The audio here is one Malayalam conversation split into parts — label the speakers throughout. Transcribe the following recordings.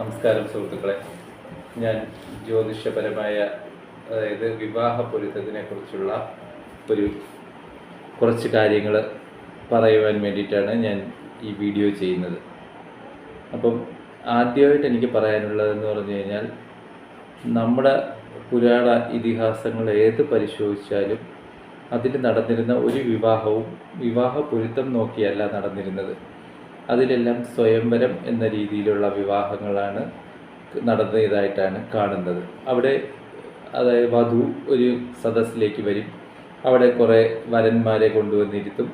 Speaker 1: നമസ്കാരം സുഹൃത്തുക്കളെ. ഞാൻ ജ്യോതിഷപരമായ അതായത് വിവാഹ പൊരുത്തത്തിനെ കുറിച്ചുള്ള ഒരു കുറച്ച് കാര്യങ്ങൾ പറയുവാൻ വേണ്ടിയിട്ടാണ് ഞാൻ ഈ വീഡിയോ ചെയ്യുന്നത്. അപ്പം ആദ്യമായിട്ട് എനിക്ക് പറയാനുള്ളതെന്ന് പറഞ്ഞു കഴിഞ്ഞാൽ നമ്മുടെ പുരാണ ഇതിഹാസങ്ങൾ ഏത് പരിശോധിച്ചാലും അതിൽ നടന്നിരുന്ന ഒരു വിവാഹവും വിവാഹ പൊരുത്തം നോക്കിയല്ല നടന്നിരുന്നത്. അതിലെല്ലാം സ്വയംവരം എന്ന രീതിയിലുള്ള വിവാഹങ്ങളാണ് നടന്നതായിട്ടാണ് കാണുന്നത്. അവിടെ അതായത് വധു ഒരു സദസ്സിലേക്ക് വരും. അവിടെ കുറേ വരന്മാരെ കൊണ്ടുവന്നിരുത്തും.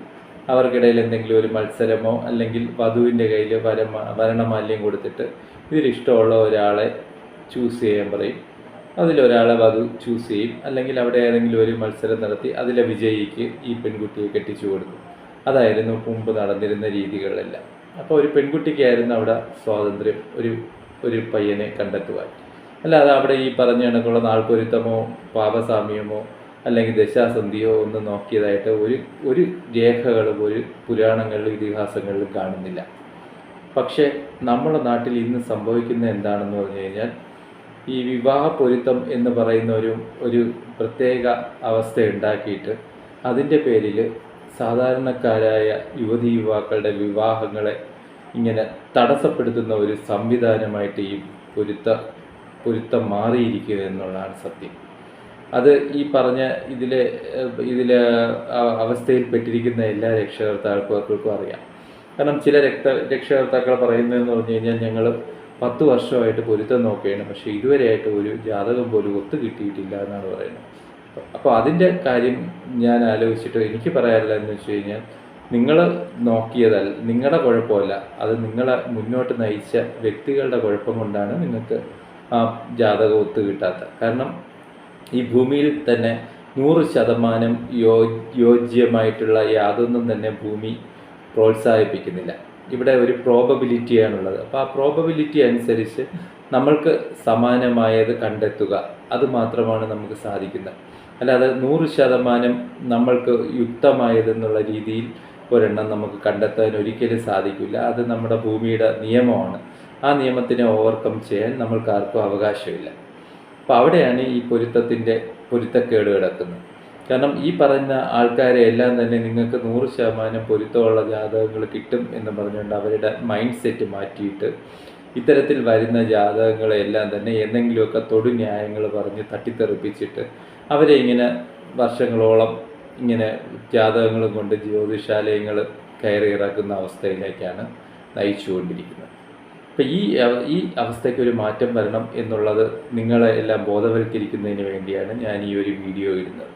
Speaker 1: അവർക്കിടയിൽ എന്തെങ്കിലും ഒരു മത്സരമോ അല്ലെങ്കിൽ വധുവിന്റെ കയ്യിൽ വരമ വരണമാല്യം കൊടുത്തിട്ട് ഇതിലിഷ്ടമുള്ള ഒരാളെ ചൂസ് ചെയ്യാൻ പറയും. അതിലൊരാളെ വധു ചൂസ് ചെയ്യും. അല്ലെങ്കിൽ അവിടെ ഏതെങ്കിലും ഒരു മത്സരം നടത്തി അതിലെ വിജയിക്ക് ഈ പെൺകുട്ടിയെ കെട്ടിച്ചു കൊടുക്കും. അതായിരുന്നു മുമ്പ് നടന്നിരുന്ന രീതികളെല്ലാം. അപ്പോൾ ഒരു പെൺകുട്ടിക്കായിരുന്നു അവിടെ സ്വാതന്ത്ര്യം ഒരു ഒരു പയ്യനെ കണ്ടെത്തുവാൻ. അല്ലാതെ അവിടെ ഈ പറഞ്ഞ കണക്കുള്ള നാൾക്കൊരുത്തമോ പാപസാമ്യമോ അല്ലെങ്കിൽ ദശാസന്ധിയോ ഒന്നും നോക്കിയതായിട്ട് ഒരു ഒരു രേഖകളും ഒരു പുരാണങ്ങളിലും ഇതിഹാസങ്ങളിലും കാണുന്നില്ല. പക്ഷേ നമ്മുടെ നാട്ടിൽ ഇന്ന് സംഭവിക്കുന്ന എന്താണെന്ന് പറഞ്ഞു കഴിഞ്ഞാൽ ഈ വിവാഹ പൊരുത്തം എന്ന് പറയുന്ന ഒരു ഒരു പ്രത്യേക അവസ്ഥ ഉണ്ടാക്കിയിട്ട് അതിന്റെ പേരിൽ സാധാരണക്കാരായ യുവതി യുവാക്കളുടെ വിവാഹങ്ങളെ ഇങ്ങനെ തടസ്സപ്പെടുത്തുന്ന ഒരു സംവിധാനമായിട്ട് ഈ പൊരുത്ത പൊരുത്തം മാറിയിരിക്കുക എന്നുള്ളതാണ് സത്യം. അത് ഈ പറഞ്ഞ ഇതിലെ ഇതിലെ അവസ്ഥയിൽപ്പെട്ടിരിക്കുന്ന എല്ലാ രക്ഷകർത്താക്കൾക്കും അറിയാം. കാരണം ചില രക്ത രക്ഷകർത്താക്കൾ പറയുന്നതെന്ന് പറഞ്ഞു കഴിഞ്ഞാൽ ഞങ്ങൾ പത്ത് വർഷമായിട്ട് പൊരുത്തം നോക്കുകയാണ്. പക്ഷേ ഇതുവരെയായിട്ട് ഒരു ജാതകം പോലും ഒത്തു കിട്ടിയിട്ടില്ല എന്നാണ് പറയുന്നത്. അപ്പോൾ അതിന്റെ കാര്യം ഞാൻ ആലോചിച്ചിട്ട് എനിക്ക് പറയാനുള്ളതെന്ന് വെച്ച് കഴിഞ്ഞാൽ നിങ്ങൾ നോക്കിയതല്ല നിങ്ങളുടെ കുഴപ്പമല്ല. അത് നിങ്ങളെ മുന്നോട്ട് നയിച്ച വ്യക്തികളുടെ കുഴപ്പം കൊണ്ടാണ് നിങ്ങൾക്ക് ആ ജാതകം ഒത്തു കിട്ടാത്ത. കാരണം ഈ ഭൂമിയിൽ തന്നെ നൂറ് ശതമാനം യോ യോജ്യമായിട്ടുള്ള യാതൊന്നും തന്നെ ഭൂമി പ്രോത്സാഹിപ്പിക്കുന്നില്ല. ഇവിടെ ഒരു പ്രോബബിലിറ്റിയാണുള്ളത് അപ്പോൾ ആ പ്രോബബിലിറ്റി അനുസരിച്ച് നമ്മൾക്ക് സമാനമായത് കണ്ടെത്തുക. അത് മാത്രമാണ് നമുക്ക് സാധിക്കുന്നത്. അല്ലാതെ നൂറ് ശതമാനം നമ്മൾക്ക് യുക്തമായതെന്നുള്ള രീതിയിൽ ഒരെണ്ണം നമുക്ക് കണ്ടെത്താൻ ഒരിക്കലും സാധിക്കില്ല. അത് നമ്മുടെ ഭൂമിയുടെ നിയമമാണ്. ആ നിയമത്തിനെ ഓവർകം ചെയ്യാൻ നമ്മൾക്ക് ആർക്കും അവകാശമില്ല. അപ്പോൾ അവിടെയാണ് ഈ പൊരുത്തത്തിന്റെ പൊരുത്തക്കേട് കിടക്കുന്നത്. കാരണം ഈ പറഞ്ഞ ആൾക്കാരെ എല്ലാം തന്നെ നിങ്ങൾക്ക് നൂറ് ശതമാനം പൊരുത്തമുള്ള ജാതകങ്ങൾ കിട്ടും എന്ന് പറഞ്ഞുകൊണ്ട് അവരുടെ മൈൻഡ് സെറ്റ് മാറ്റിയിട്ട് ഇത്തരത്തിൽ വരുന്ന ജാതകങ്ങളെല്ലാം തന്നെ എന്തെങ്കിലുമൊക്കെ തൊടു ന്യായങ്ങൾ പറഞ്ഞ് തട്ടിത്തെറിപ്പിച്ചിട്ട് അവരെ ഇങ്ങനെ വർഷങ്ങളോളം ഇങ്ങനെ ജാതകങ്ങളും കൊണ്ട് ജ്യോതിഷാലയങ്ങൾ കയറി ഇറക്കുന്ന അവസ്ഥയിലേക്കാണ് നയിച്ചുകൊണ്ടിരിക്കുന്നത്. അപ്പം ഈ ഈ അവസ്ഥയ്ക്ക് ഒരു മാറ്റം വരണം എന്നുള്ളത് നിങ്ങളെ എല്ലാം ബോധവൽക്കരിക്കുന്നതിന് വേണ്ടിയാണ് ഞാൻ ഈ ഒരു വീഡിയോ ഇടുന്നത്.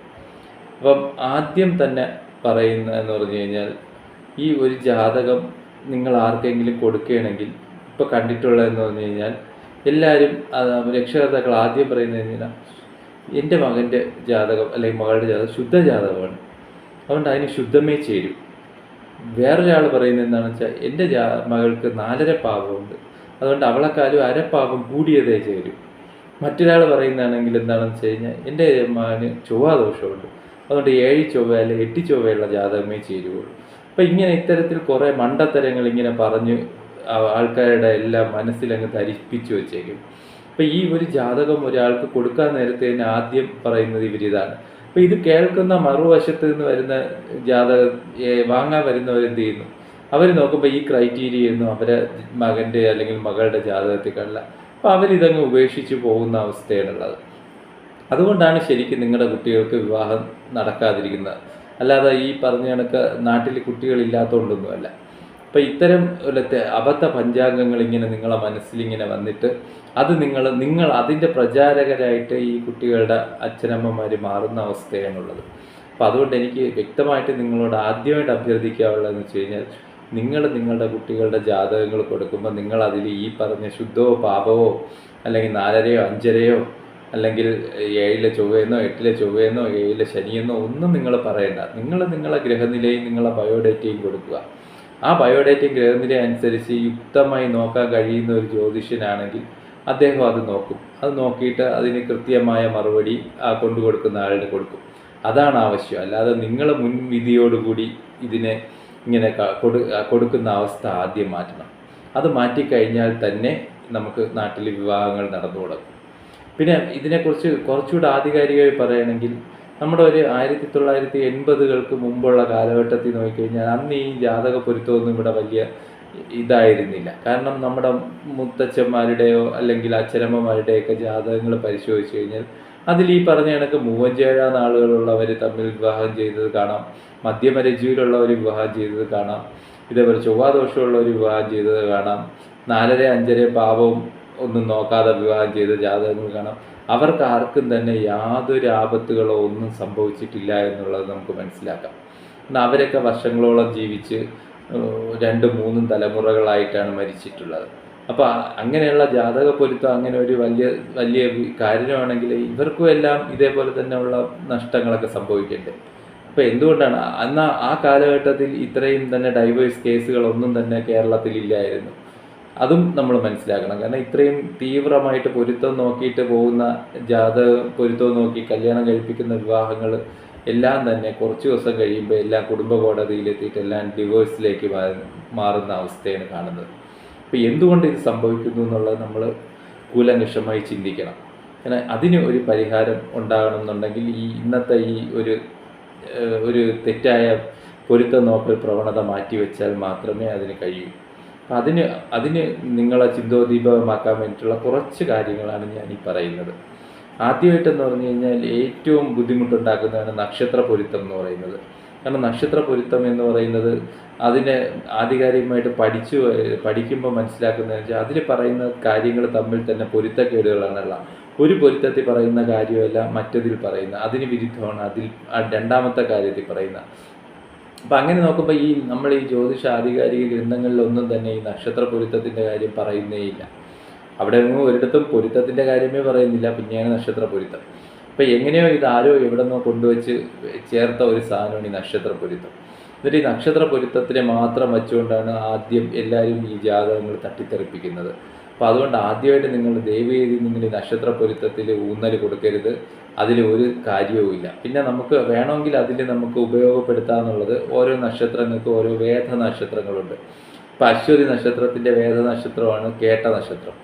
Speaker 1: അപ്പം ആദ്യം തന്നെ പറയുന്ന എന്ന് പറഞ്ഞു കഴിഞ്ഞാൽ ഈ ഒരു ജാതകം നിങ്ങൾ ആർക്കെങ്കിലും കൊടുക്കുകയാണെങ്കിൽ ഇപ്പോൾ കണ്ടിട്ടുള്ളതെന്ന് പറഞ്ഞു കഴിഞ്ഞാൽ എല്ലാവരും രക്ഷകർത്താക്കൾ ആദ്യം പറയുന്നത് കഴിഞ്ഞാൽ എന്റെ മകന്റെ ജാതകം അല്ലെങ്കിൽ മകളുടെ ജാതകം ശുദ്ധ ജാതകമാണ്. അതുകൊണ്ട് അതിന് ശുദ്ധമേ ചേരും. വേറൊരാൾ പറയുന്നത് എന്താണെന്ന് വെച്ചാൽ എന്റെ ജാ മകൾക്ക് നാലര പാപമുണ്ട്. അതുകൊണ്ട് അവളെക്കാലും അരപ്പാപം കൂടിയതേ ചേരും. മറ്റൊരാൾ പറയുന്നതാണെങ്കിൽ എന്താണെന്ന് വെച്ച് കഴിഞ്ഞാൽ എന്റെ മകന് ചൊവ്വാദോഷമുണ്ട് അതുകൊണ്ട് ഏഴ് ചൊവ്വ അല്ലെങ്കിൽ എട്ട് ചൊവ്വയുള്ള ജാതകമേ ചേരുകയുള്ളൂ അപ്പം ഇങ്ങനെ ഇത്തരത്തിൽ കുറേ മണ്ടത്തരങ്ങൾ ഇങ്ങനെ പറഞ്ഞ് ആൾക്കാരുടെ എല്ലാം മനസ്സിലങ്ങ് ധരിപ്പിച്ചു വെച്ചേക്കും. അപ്പം ഈ ഒരു ജാതകം ഒരാൾക്ക് കൊടുക്കാൻ നേരത്തെ തന്നെ ആദ്യം പറയുന്നത് ഇവരിതാണ്. അപ്പം ഇത് കേൾക്കുന്ന മറുവശത്ത് നിന്ന് വരുന്ന ജാതക വാങ്ങാൻ വരുന്നവരെന്ത് ചെയ്യുന്നു? അവർ നോക്കുമ്പോൾ ഈ ക്രൈറ്റീരിയ ഒന്നും അവരെ മകന്റെ അല്ലെങ്കിൽ മകളുടെ ജാതകത്തിൽ കാണില്ല അപ്പോൾ അവരിതങ്ങ് ഉപേക്ഷിച്ച് പോകുന്ന അവസ്ഥയാണുള്ളത്. അതുകൊണ്ടാണ് ശരിക്കും നിങ്ങളുടെ കുട്ടികൾക്ക് വിവാഹം നടക്കാതിരിക്കുന്നത്. അല്ലാതെ ഈ പറഞ്ഞ കണക്ക് നാട്ടിൽ കുട്ടികളില്ലാത്തതുകൊണ്ടൊന്നുമല്ല അപ്പം ഇത്തരം അബദ്ധ പഞ്ചാംഗങ്ങൾ ഇങ്ങനെ നിങ്ങളെ മനസ്സിലിങ്ങനെ വന്നിട്ട് അത് നിങ്ങൾ നിങ്ങൾ അതിന്റെ പ്രചാരകരായിട്ട് ഈ കുട്ടികളുടെ അച്ഛനമ്മമാർ മാറുന്ന അവസ്ഥയാണുള്ളത്. അപ്പോൾ അതുകൊണ്ട് എനിക്ക് വ്യക്തമായിട്ട് നിങ്ങളോട് ആദ്യമായിട്ട് അഭ്യർത്ഥിക്കാനുള്ളതെന്ന് വെച്ച് കഴിഞ്ഞാൽ നിങ്ങൾ നിങ്ങളുടെ കുട്ടികളുടെ ജാതകങ്ങൾ കൊടുക്കുമ്പോൾ നിങ്ങൾ അതിൽ ഈ പറഞ്ഞ ശുദ്ധവോ പാപവോ അല്ലെങ്കിൽ നാലരയോ അഞ്ചരയോ അല്ലെങ്കിൽ ഏഴിലെ ചൊവ്വയെന്നോ എട്ടിലെ ചൊവ്വയെന്നോ ഏഴിലെ ശനിയെന്നോ ഒന്നും നിങ്ങൾ പറയണ്ട. നിങ്ങൾ നിങ്ങളെ ഗ്രഹനിലയും നിങ്ങളെ ബയോഡേറ്റയും കൊടുക്കുക. ആ ബയോഡേറ്റയും ഗ്രഹനില അനുസരിച്ച് യുക്തമായി നോക്കാൻ കഴിയുന്ന ഒരു ജ്യോതിഷനാണെങ്കിൽ അദ്ദേഹം അത് നോക്കും. അത് നോക്കിയിട്ട് അതിന് കൃത്യമായ മറുപടി ആ കൊണ്ടു കൊടുക്കുന്ന ആളിന് കൊടുക്കും. അതാണ് ആവശ്യം. അല്ലാതെ നിങ്ങൾ മുൻവിധിയോടുകൂടി ഇതിനെ ഇങ്ങനെ കൊടുക്കുന്ന അവസ്ഥ ആദ്യം മാറ്റണം. അത് മാറ്റിക്കഴിഞ്ഞാൽ തന്നെ നമുക്ക് നാട്ടിൽ വിവാഹങ്ങൾ നടന്നു തുടങ്ങും പിന്നെ ഇതിനെക്കുറിച്ച് കുറച്ചുകൂടെ ആധികാരികമായി പറയുകയാണെങ്കിൽ നമ്മുടെ ഒരു ആയിരത്തി തൊള്ളായിരത്തി എൺപതുകൾക്ക് മുമ്പുള്ള കാലഘട്ടത്തിൽ നോക്കിക്കഴിഞ്ഞാൽ അന്ന് ഈ ജാതക പൊരുത്തമൊന്നും ഇവിടെ വലിയ ഇതായിരുന്നില്ല. കാരണം നമ്മുടെ മുത്തച്ഛന്മാരുടെയോ അല്ലെങ്കിൽ അച്ഛനമ്മമാരുടെയൊക്കെ ജാതകങ്ങൾ പരിശോധിച്ച് കഴിഞ്ഞാൽ അതിൽ ഈ പറഞ്ഞ കണക്ക് മൂവഞ്ചേഴാം നാളുകളുള്ളവർ തമ്മിൽ വിവാഹം ചെയ്തത് കാണാം. മധ്യമരജിയിലുള്ളവർ വിവാഹം ചെയ്തത് കാണാം. ഇതേപോലെ ചൊവ്വാദോഷമുള്ളവർ വിവാഹം ചെയ്തത് കാണാം. നാലര അഞ്ചര പാപവും ഒന്നും നോക്കാതെ വിവാഹം ചെയ്ത ജാതകങ്ങൾ കാണാം. അവർക്ക് ആർക്കും തന്നെ യാതൊരു ആപത്തുകളോ ഒന്നും സംഭവിച്ചിട്ടില്ല എന്നുള്ളത് നമുക്ക് മനസ്സിലാക്കാം. എന്നാൽ അവരൊക്കെ വർഷങ്ങളോളം ജീവിച്ച് രണ്ടും മൂന്നും തലമുറകളായിട്ടാണ് മരിച്ചിട്ടുള്ളത്. അപ്പോൾ അങ്ങനെയുള്ള ജാതക പൊരുത്തം അങ്ങനെ ഒരു വലിയ വലിയ കാര്യമാണെങ്കിൽ ഇവർക്കും എല്ലാം ഇതേപോലെ തന്നെയുള്ള നഷ്ടങ്ങളൊക്കെ സംഭവിക്കട്ടെ അപ്പോൾ എന്തുകൊണ്ടാണ്? എന്നാൽ ആ കാലഘട്ടത്തിൽ ഇത്രയും തന്നെ ഡൈവേഴ്സ് കേസുകളൊന്നും തന്നെ കേരളത്തിൽ ഇല്ലായിരുന്നു അതും നമ്മൾ മനസ്സിലാക്കണം. കാരണം ഇത്രയും തീവ്രമായിട്ട് പൊരുത്തം നോക്കിയിട്ട് പോകുന്ന ജാത പൊരുത്തം നോക്കി കല്യാണം കഴിപ്പിക്കുന്ന വിവാഹങ്ങൾ എല്ലാം തന്നെ കുറച്ച് ദിവസം കഴിയുമ്പോൾ എല്ലാം കുടുംബ കോടതിയിലെത്തിയിട്ട് എല്ലാം ഡിവോഴ്സിലേക്ക് മാറുന്ന അവസ്ഥയാണ് കാണുന്നത്. അപ്പോൾ എന്തുകൊണ്ട് ഇത് സംഭവിക്കുന്നു എന്നുള്ളത് നമ്മൾ കൂലങ്കഷമായി ചിന്തിക്കണം. കാരണം അതിന് ഒരു പരിഹാരം ഉണ്ടാകണം എന്നുണ്ടെങ്കിൽ ഈ ഇന്നത്തെ ഈ ഒരു ഒരു തെറ്റായ പൊരുത്തം നോക്കൽ പ്രവണത മാറ്റിവെച്ചാൽ മാത്രമേ അതിന് കഴിയൂ. അതിന് അതിന് നിങ്ങളെ ചിന്തോദ്ദീപകമാക്കാൻ വേണ്ടിയിട്ടുള്ള കുറച്ച് കാര്യങ്ങളാണ് ഞാൻ ഈ പറയുന്നത്. ആദ്യമായിട്ടെന്ന് പറഞ്ഞു കഴിഞ്ഞാൽ ഏറ്റവും ബുദ്ധിമുട്ടുണ്ടാക്കുന്നതാണ് നക്ഷത്ര പൊരുത്തം എന്ന് പറയുന്നത്. കാരണം നക്ഷത്ര പൊരുത്തം എന്ന് പറയുന്നത് അതിനെ ആധികാരികമായിട്ട് പഠിച്ചു പഠിക്കുമ്പോൾ മനസ്സിലാക്കുന്നതെന്ന് വെച്ചാൽ അതിൽ പറയുന്ന കാര്യങ്ങൾ തമ്മിൽ തന്നെ പൊരുത്തക്കേടുകളാണുള്ള ഒരു പൊരുത്തത്തിൽ പറയുന്ന കാര്യമല്ല മറ്റതിൽ പറയുന്ന അതിന് വിരുദ്ധമാണ് അതിൽ രണ്ടാമത്തെ കാര്യത്തിൽ പറയുന്ന അപ്പം അങ്ങനെ നോക്കുമ്പോൾ ഈ നമ്മൾ ഈ ജ്യോതിഷ ആധികാരിക ഗ്രന്ഥങ്ങളിലൊന്നും തന്നെ ഈ നക്ഷത്ര പൊരുത്തത്തിന്റെ കാര്യം പറയുന്നേയില്ല അവിടെ ഒരിടത്തും പൊരുത്തത്തിന്റെ കാര്യമേ പറയുന്നില്ല പിന്നെയാണ് നക്ഷത്ര പൊരുത്തം അപ്പം എങ്ങനെയോ ഇത് ആരോ എവിടെ നിന്നോ കൊണ്ടുവച്ച് ചേർത്ത ഒരു സാധനമാണ് ഈ നക്ഷത്ര പൊരുത്തം എന്നിട്ട് ഈ നക്ഷത്ര പൊരുത്തത്തിനെ മാത്രം വച്ചുകൊണ്ടാണ് ആദ്യം എല്ലാവരും ഈ ജാതകങ്ങൾ തട്ടിത്തെറിപ്പിക്കുന്നത്. അപ്പോൾ അതുകൊണ്ട് ആദ്യമായിട്ട് നിങ്ങൾ ദയവേദി നിങ്ങൾ ഈ നക്ഷത്ര പൊരുത്തത്തിൽ ഊന്നൽ കൊടുക്കരുത്. അതിൽ ഒരു കാര്യവുമില്ല. പിന്നെ നമുക്ക് വേണമെങ്കിൽ അതിൽ നമുക്ക് ഉപയോഗപ്പെടുത്താമെന്നുള്ളത് ഓരോ നക്ഷത്രങ്ങൾക്ക് ഓരോ വേദ നക്ഷത്രങ്ങളുണ്ട് ഇപ്പം അശ്വതി നക്ഷത്രത്തിന്റെ വേദ നക്ഷത്രമാണ് കേട്ട നക്ഷത്രം.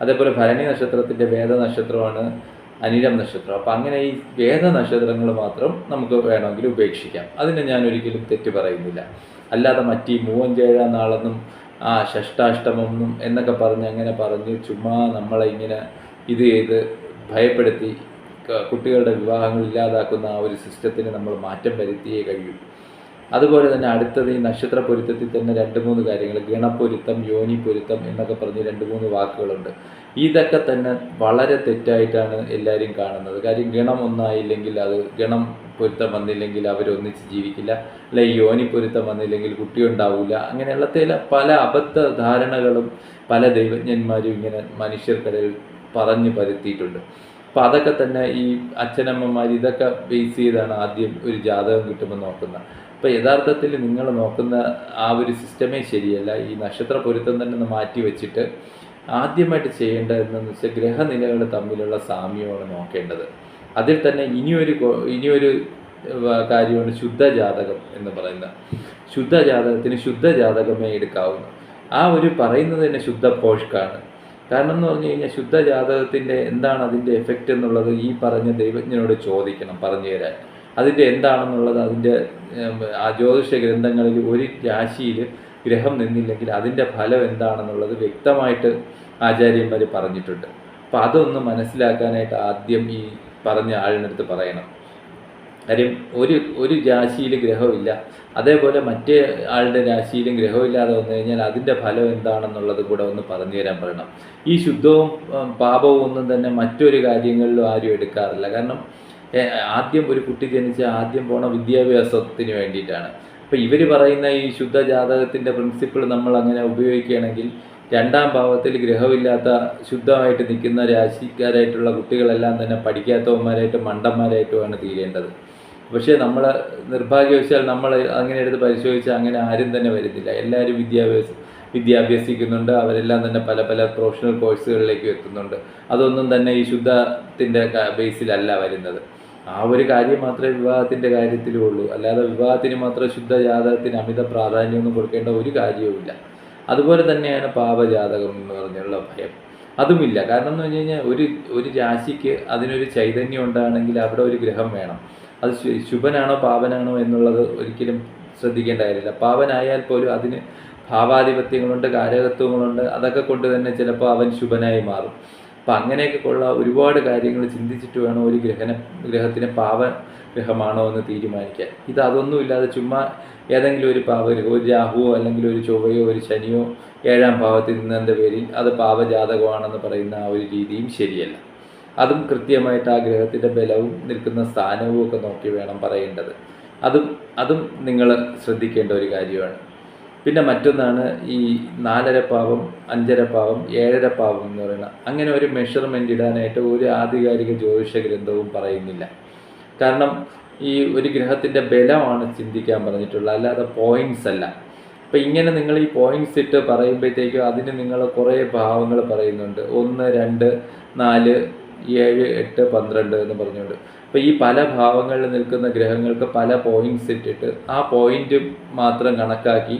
Speaker 1: അതേപോലെ ഭരണി നക്ഷത്രത്തിന്റെ വേദ നക്ഷത്രമാണ് അനിരം നക്ഷത്രം. അപ്പം അങ്ങനെ ഈ വേദ നക്ഷത്രങ്ങൾ മാത്രം നമുക്ക് വേണമെങ്കിൽ ഉപേക്ഷിക്കാം. അതിന് ഞാൻ ഒരിക്കലും തെറ്റ് പറയുന്നില്ല. അല്ലാതെ മറ്റീ മൂവഞ്ചേഴാം നാളെന്നും ആ ഷഷ്ടാഷ്ടമെന്നും എന്നൊക്കെ പറഞ്ഞ് അങ്ങനെ പറഞ്ഞ് ചുമ്മാ നമ്മളെ ഇങ്ങനെ ഇത് ചെയ്ത് ഭയപ്പെടുത്തി കുട്ടികളുടെ വിവാഹങ്ങൾ ഇല്ലാതാക്കുന്ന ആ ഒരു സിസ്റ്റത്തിന് നമ്മൾ മാറ്റം വരുത്തിയേ കഴിയൂ. അതുപോലെ തന്നെ അടുത്തത് ഈ നക്ഷത്ര പൊരുത്തത്തിൽ തന്നെ രണ്ട് മൂന്ന് കാര്യങ്ങൾ ഗണപ്പൊരുത്തം യോനി പൊരുത്തം എന്നൊക്കെ പറഞ്ഞ് രണ്ട് മൂന്ന് വാക്കുകളുണ്ട്. ഇതൊക്കെ തന്നെ വളരെ തെറ്റായിട്ടാണ് എല്ലാവരും കാണുന്നത്. കാര്യം ഗണം ഒന്നായില്ലെങ്കിൽ അത് ഗണം പൊരുത്തം വന്നില്ലെങ്കിൽ അവരൊന്നിച്ച് ജീവിക്കില്ല. അല്ലെ യോനി പൊരുത്തം വന്നില്ലെങ്കിൽ കുട്ടിയുണ്ടാവില്ല അങ്ങനെയുള്ള ചില പല അബദ്ധ ധാരണകളും പല ദൈവജ്ഞന്മാരും ഇങ്ങനെ മനുഷ്യർക്കിടയിൽ പറഞ്ഞു പരത്തിയിട്ടുണ്ട്. അപ്പോൾ അതൊക്കെ തന്നെ ഈ അച്ഛനമ്മമാർ ഇതൊക്കെ ബേസ് ചെയ്താണ് ആദ്യം ഒരു ജാതകം കിട്ടുമ്പോൾ നോക്കുന്നത് അപ്പോൾ യഥാർത്ഥത്തിൽ നിങ്ങൾ നോക്കുന്ന ആ ഒരു സിസ്റ്റമേ ശരിയല്ല. ഈ നക്ഷത്ര പൊരുത്തം തന്നെ ഒന്ന് മാറ്റി വെച്ചിട്ട് ആദ്യമായിട്ട് ചെയ്യേണ്ടതെന്ന് വെച്ചാൽ ഗ്രഹനിലകൾ തമ്മിലുള്ള സാമ്യമാണ് നോക്കേണ്ടത്. അതിൽ തന്നെ ഇനിയൊരു ഇനിയൊരു കാര്യമാണ് ശുദ്ധജാതകം എന്ന് പറയുന്നത് ശുദ്ധജാതകത്തിന് ശുദ്ധജാതകമേ എടുക്കാവുന്നു ആ ഒരു പറയുന്നത് തന്നെ ശുദ്ധ പോഷ്കാണ്. കാരണം എന്ന് പറഞ്ഞു കഴിഞ്ഞാൽ ശുദ്ധജാതകത്തിന്റെ എന്താണ് അതിന്റെ എഫക്റ്റ് എന്നുള്ളത് ഈ പറഞ്ഞ ദൈവജ്ഞനോട് ചോദിക്കണം പറഞ്ഞു തരാൻ. അതിന്റെ എന്താണെന്നുള്ളത് അതിന്റെ ആ ജ്യോതിഷ ഗ്രന്ഥങ്ങളിൽ ഒരു രാശിയിൽ ഗ്രഹം നിന്നില്ലെങ്കിൽ അതിന്റെ ഫലം എന്താണെന്നുള്ളത് വ്യക്തമായിട്ട് ആചാര്യന്മാർ പറഞ്ഞിട്ടുണ്ട്. അപ്പോൾ അതൊന്ന് മനസ്സിലാക്കാനായിട്ട് ആദ്യം ഈ പറഞ്ഞ ആളിനടുത്ത് പറയണം. കാര്യം ഒരു ഒരു രാശിയിൽ ഗ്രഹമില്ല. അതേപോലെ മറ്റേ ആളുടെ രാശിയിലും ഗ്രഹമില്ലാതെ വന്നു കഴിഞ്ഞാൽ അതിന്റെ ഫലം എന്താണെന്നുള്ളത് കൂടെ ഒന്ന് പറഞ്ഞു തരാൻ പറയണം. ഈ ശുദ്ധവും പാപവും ഒന്നും തന്നെ മറ്റൊരു കാര്യങ്ങളിലും ആരും എടുക്കാറില്ല. കാരണം ആദ്യം ഒരു കുട്ടി ജനിച്ച ആദ്യം പോണ വിദ്യാഭ്യാസത്തിന് വേണ്ടിയിട്ടാണ്. അപ്പോൾ ഇവർ പറയുന്ന ഈ ശുദ്ധ ജാതകത്തിന്റെ പ്രിൻസിപ്പിൾ നമ്മൾ അങ്ങനെ ഉപയോഗിക്കുകയാണെങ്കിൽ രണ്ടാം ഭാവത്തിൽ ഗ്രഹമില്ലാത്ത ശുദ്ധമായിട്ട് നിൽക്കുന്ന രാശിക്കാരായിട്ടുള്ള കുട്ടികളെല്ലാം തന്നെ പഠിക്കാത്തവന്മാരായിട്ടും മണ്ടന്മാരായിട്ടുമാണ് തീരേണ്ടത്. പക്ഷേ നമ്മൾ നിർഭാഗ്യവശാൽ നമ്മൾ അങ്ങനെ എടുത്ത് പരിശോധിച്ചാൽ അങ്ങനെ ആരും തന്നെ വരുന്നില്ല. എല്ലാവരും വിദ്യാഭ്യാസം വിദ്യാഭ്യസിക്കുന്നുണ്ട്. അവരെല്ലാം തന്നെ പല പല പ്രൊഫഷണൽ കോഴ്സുകളിലേക്ക് എത്തുന്നുണ്ട്. അതൊന്നും തന്നെ ഈ ശുദ്ധത്തിന്റെ ബേസിലല്ല വരുന്നത്. ആ ഒരു കാര്യം മാത്രമേ വിവാഹത്തിന്റെ കാര്യത്തിലും ഉള്ളൂ അല്ലാതെ വിവാഹത്തിന് മാത്രം ശുദ്ധ ജാതകത്തിന് അമിത പ്രാധാന്യമൊന്നും കൊടുക്കേണ്ട ഒരു കാര്യവുമില്ല. അതുപോലെ തന്നെയാണ് പാപജാതകം എന്ന് പറഞ്ഞുള്ള ഭയം. അതുമില്ല. കാരണം എന്ന് പറഞ്ഞു കഴിഞ്ഞാൽ ഒരു ഒരു രാശിക്ക് അതിനൊരു ചൈതന്യം ഉണ്ടാണെങ്കിൽ അവിടെ ഒരു ഗ്രഹം വേണം. അത് ശുഭനാണോ പാപനാണോ എന്നുള്ളത് ഒരിക്കലും ശ്രദ്ധിക്കേണ്ട കാര്യമില്ല പാവനായാൽ പോലും അതിന് ഭാവാധിപത്യങ്ങളുണ്ട് കാരകത്വങ്ങളുണ്ട് അതൊക്കെ കൊണ്ട് തന്നെ ചിലപ്പോൾ അവൻ ശുഭനായി മാറും. അപ്പം അങ്ങനെയൊക്കെ ഉള്ള ഒരുപാട് കാര്യങ്ങൾ ചിന്തിച്ചിട്ട് വേണം ഒരു ഗ്രഹന ഗ്രഹത്തിന് പാവ ഗ്രഹമാണോ എന്ന് തീരുമാനിക്കാൻ. ഇത് അതൊന്നുമില്ലാതെ ചുമ്മാ ഏതെങ്കിലും ഒരു പാവഗ്രഹം ഒരു രാഹുവോ അല്ലെങ്കിൽ ഒരു ചൊവ്വയോ ഒരു ശനിയോ ഏഴാം ഭാവത്തിൽ നിന്നതിന്റെ പേരിൽ അത് പാവജാതകമാണെന്ന് പറയുന്ന ആ ഒരു രീതിയും ശരിയല്ല. അതും കൃത്യമായിട്ട് ആ ഗ്രഹത്തിന്റെ ബലവും നിൽക്കുന്ന സ്ഥാനവും ഒക്കെ നോക്കി വേണം പറയേണ്ടത്. അതും അതും നിങ്ങൾ ശ്രദ്ധിക്കേണ്ട ഒരു കാര്യമാണ്. പിന്നെ മറ്റൊന്നാണ് ഈ നാലര പാവം അഞ്ചര പാവം ഏഴര പാവം എന്ന് പറയുന്ന അങ്ങനെ ഒരു മെഷർമെന്റ് ഇടാനായിട്ട് ഒരു ആധികാരിക ജ്യോതിഷ ഗ്രന്ഥവും പറയുന്നില്ല. കാരണം ഈ ഒരു ഗ്രഹത്തിന്റെ ബലമാണ് ചിന്തിക്കാൻ പറഞ്ഞിട്ടുള്ളത് അല്ലാതെ പോയിന്റ്സ് അല്ല. അപ്പം ഇങ്ങനെ നിങ്ങൾ ഈ പോയിന്റ്സ് ഇട്ട് പറയുമ്പോഴത്തേക്കും അതിന് നിങ്ങൾ കുറേ ഭാവങ്ങൾ പറയുന്നുണ്ട്. ഒന്ന് രണ്ട് നാല് ഏഴ് എട്ട് പന്ത്രണ്ട് എന്ന് പറഞ്ഞുകൊണ്ട്. അപ്പോൾ ഈ പല ഭാവങ്ങളിൽ നിൽക്കുന്ന ഗ്രഹങ്ങൾക്ക് പല പോയിന്റ്സ് ഇട്ടിട്ട് ആ പോയിന്റ് മാത്രം കണക്കാക്കി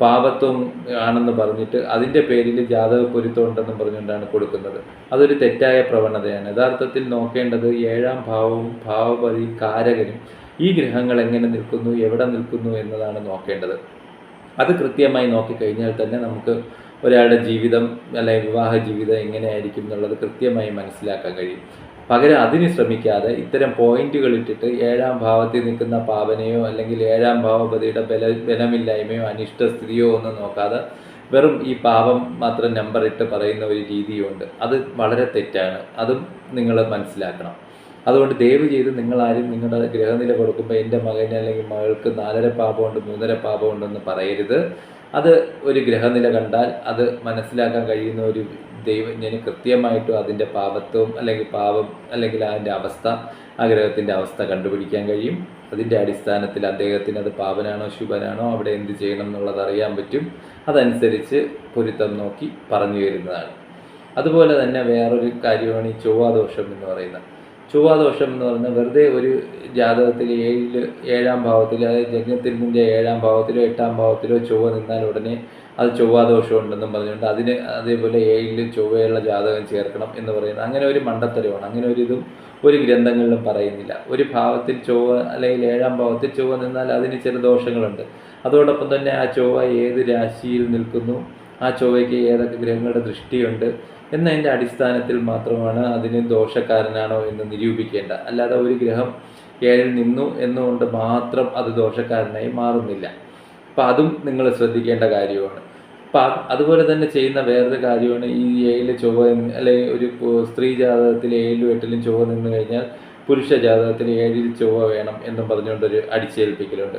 Speaker 1: പാപത്വം ആണെന്ന് പറഞ്ഞിട്ട് അതിന്റെ പേരിൽ ജാതക പൊരുത്തം ഉണ്ടെന്ന് പറഞ്ഞുകൊണ്ടാണ് കൊടുക്കുന്നത്. അതൊരു തെറ്റായ പ്രവണതയാണ്. യഥാർത്ഥത്തിൽ നോക്കേണ്ടത് ഏഴാം ഭാവവും ഭാവപതി കാരകനും ഈ ഗ്രഹങ്ങൾ എങ്ങനെ നിൽക്കുന്നു എവിടെ നിൽക്കുന്നു എന്നതാണ് നോക്കേണ്ടത്. അത് കൃത്യമായി നോക്കിക്കഴിഞ്ഞാൽ തന്നെ നമുക്ക് ഒരാളുടെ ജീവിതം അല്ലെങ്കിൽ വിവാഹ ജീവിതം എങ്ങനെയായിരിക്കും എന്നുള്ളത് കൃത്യമായി മനസ്സിലാക്കാൻ കഴിയും. പകരം അതിന് ശ്രമിക്കാതെ ഇത്തരം പോയിന്റുകൾ ഇട്ടിട്ട് ഏഴാം ഭാവത്തിൽ നിൽക്കുന്ന പാവനയോ അല്ലെങ്കിൽ ഏഴാം ഭാവപതിയുടെ ബല ബലമില്ലായ്മയോ അനിഷ്ടസ്ഥിതിയോ ഒന്നും നോക്കാതെ വെറും ഈ പാപം മാത്രം നമ്പർ ഇട്ട് പറയുന്ന ഒരു രീതിയുണ്ട്. അത് വളരെ തെറ്റാണ്. അതും നിങ്ങൾ മനസ്സിലാക്കണം. അതുകൊണ്ട് ദയവ് ചെയ്ത് നിങ്ങളാരും നിങ്ങളുടെ ഗ്രഹനില കൊടുക്കുമ്പോൾ എന്റെ മകന് അല്ലെങ്കിൽ മകൾക്ക് നാലര പാപമുണ്ട് മൂന്നര പാപമുണ്ടെന്ന് പറയരുത്. അത് ഒരു ഗ്രഹനില കണ്ടാൽ അത് മനസ്സിലാക്കാൻ കഴിയുന്ന ഒരു ദൈവജ്ഞന് കൃത്യമായിട്ടും അതിന്റെ പാപത്വം അല്ലെങ്കിൽ പാപം അല്ലെങ്കിൽ അതിന്റെ അവസ്ഥ ആ ഗ്രഹത്തിന്റെ അവസ്ഥ കണ്ടുപിടിക്കാൻ കഴിയും. അതിന്റെ അടിസ്ഥാനത്തിൽ അദ്ദേഹത്തിന് അത് പാപനാണോ ശുഭനാണോ അവിടെ എന്ത് ചെയ്യണം എന്നുള്ളത് അറിയാൻ പറ്റും. അതനുസരിച്ച് പൊരുത്തം നോക്കി പറഞ്ഞു വരുന്നതാണ്. അതുപോലെ തന്നെ വേറൊരു കാര്യമാണ് ഈ ചൊവ്വാദോഷം എന്ന് പറയുന്നത്. ചൊവ്വാദോഷം എന്ന് പറഞ്ഞാൽ വെറുതെ ഒരു ജാതകത്തിൽ ഏഴിൽ ഏഴാം ഭാവത്തിൽ അതായത് ജഗ്നത്തിന്റെ ഏഴാം ഭാവത്തിലോ എട്ടാം ഭാവത്തിലോ ചൊവ്വ നിന്നാൽ ഉടനെ അത് ചൊവ്വാദോഷം ഉണ്ടെന്നും പറഞ്ഞുകൊണ്ട് അതിന് അതേപോലെ ഏഴിൽ ചൊവ്വയുള്ള ജാതകം ചേർക്കണം എന്ന് പറയുന്നത് അങ്ങനെ ഒരു മണ്ടത്തരമാണ്. അങ്ങനെ ഒരു ഇതും ഒരു ഗ്രന്ഥങ്ങളിലും പറയുന്നില്ല. ഒരു ഭാവത്തിൽ ചൊവ്വ അല്ലെങ്കിൽ ഏഴാം ഭാവത്തിൽ ചൊവ്വ നിന്നാൽ അതിന് ചില ദോഷങ്ങളുണ്ട്. അതോടൊപ്പം തന്നെ ആ ചൊവ്വ ഏത് രാശിയിൽ നിൽക്കുന്നു ആ ചൊവ്വയ്ക്ക് ഏതൊക്കെ ഗ്രഹങ്ങളുടെ ദൃഷ്ടിയുണ്ട് എന്നതിന്റെ അടിസ്ഥാനത്തിൽ മാത്രമാണ് അതിന് ദോഷക്കാരനാണോ എന്ന് നിരൂപിക്കേണ്ട. അല്ലാതെ ഒരു ഗ്രഹം ഏഴിൽ നിന്നു എന്നുകൊണ്ട് മാത്രം അത് ദോഷക്കാരനായി മാറുന്നില്ല. അപ്പം അതും നിങ്ങൾ ശ്രദ്ധിക്കേണ്ട കാര്യമാണ്. അപ്പം അതുപോലെ തന്നെ ചെയ്യുന്ന വേറൊരു കാര്യമാണ് ഈ ഏഴിൽ ചൊവ്വ അല്ലെങ്കിൽ ഒരു സ്ത്രീ ജാതകത്തിൽ ഏഴിലും എട്ടിലും ചൊവ്വ നിന്ന് കഴിഞ്ഞാൽ പുരുഷ ജാതകത്തിൽ ഏഴിൽ ചൊവ്വ വേണം എന്നും പറഞ്ഞുകൊണ്ടൊരു അടിച്ചേൽപ്പിക്കലുണ്ട്.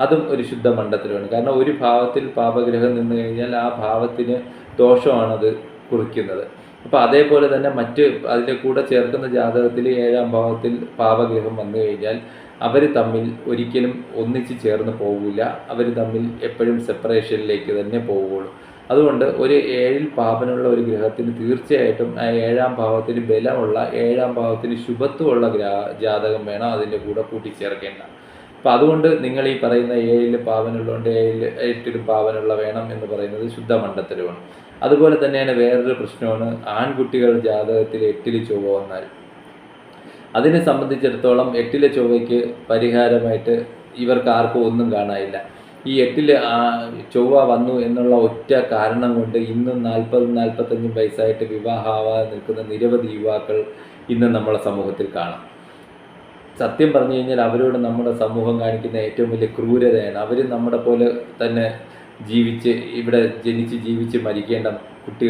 Speaker 1: അതും ഒരു ശുദ്ധ മണ്ഡത്തിലുമാണ് കാരണം ഒരു ഭാവത്തിൽ പാപഗ്രഹം നിന്ന് കഴിഞ്ഞാൽ ആ ഭാവത്തിന് ദോഷമാണത് കുറിക്കുന്നത്. അപ്പോൾ അതേപോലെ തന്നെ മറ്റ് അതിന്റെ കൂടെ ചേർക്കുന്ന ജാതകത്തിൽ ഏഴാം ഭാവത്തിൽ പാപഗ്രഹം വന്നു കഴിഞ്ഞാൽ അവർ തമ്മിൽ ഒരിക്കലും ഒന്നിച്ച് ചേർന്ന് പോകില്ല അവർ തമ്മിൽ എപ്പോഴും സെപ്പറേഷനിലേക്ക് തന്നെ പോവുകയുള്ളൂ അതുകൊണ്ട് ഒരു ഏഴിൽ പാപനുള്ള ഒരു ഗ്രഹത്തിന് തീർച്ചയായിട്ടും ആ ഏഴാം ഭാവത്തിന് ബലമുള്ള ഏഴാം ഭാവത്തിന് ശുഭത്വമുള്ള ഗ്രാ ജാതകം വേണം അതിന്റെ കൂടെ കൂട്ടിച്ചേർക്കേണ്ട. അപ്പം അതുകൊണ്ട് നിങ്ങൾ ഈ പറയുന്ന ഏഴിൽ പാവനുള്ളതുകൊണ്ട് ഏഴിൽ എട്ടിലും പാവനുള്ള വേണം എന്ന് പറയുന്നത് ശുദ്ധ മണ്ടത്തരമാണ് അതുപോലെ തന്നെയാണ് വേറൊരു പ്രശ്നമാണ് ആൺകുട്ടികൾ ജാതകത്തിൽ എട്ടിൽ ചൊവ്വ വന്നാൽ. അതിനെ സംബന്ധിച്ചിടത്തോളം എട്ടിലെ ചൊവ്വയ്ക്ക് പരിഹാരമായിട്ട് ഇവർക്ക് ആർക്കും ഒന്നും കാണാനില്ല. ഈ എട്ടിൽ ആ ചൊവ്വ വന്നു എന്നുള്ള ഒറ്റ കാരണം കൊണ്ട് ഇന്നും നാൽപ്പതും നാൽപ്പത്തഞ്ചും വയസ്സായിട്ട് വിവാഹമാവാതെ നിൽക്കുന്ന നിരവധി യുവാക്കൾ ഇന്ന് നമ്മളെ സമൂഹത്തിൽ കാണാം. സത്യം പറഞ്ഞു കഴിഞ്ഞാൽ അവരോട് നമ്മുടെ സമൂഹം കാണിക്കുന്ന ഏറ്റവും വലിയ ക്രൂരതയാണ്. അവർ നമ്മുടെ പോലെ തന്നെ ജീവിച്ച് ഇവിടെ ജനിച്ച് ജീവിച്ച് മരിക്കേണ്ട കുട്ടികൾ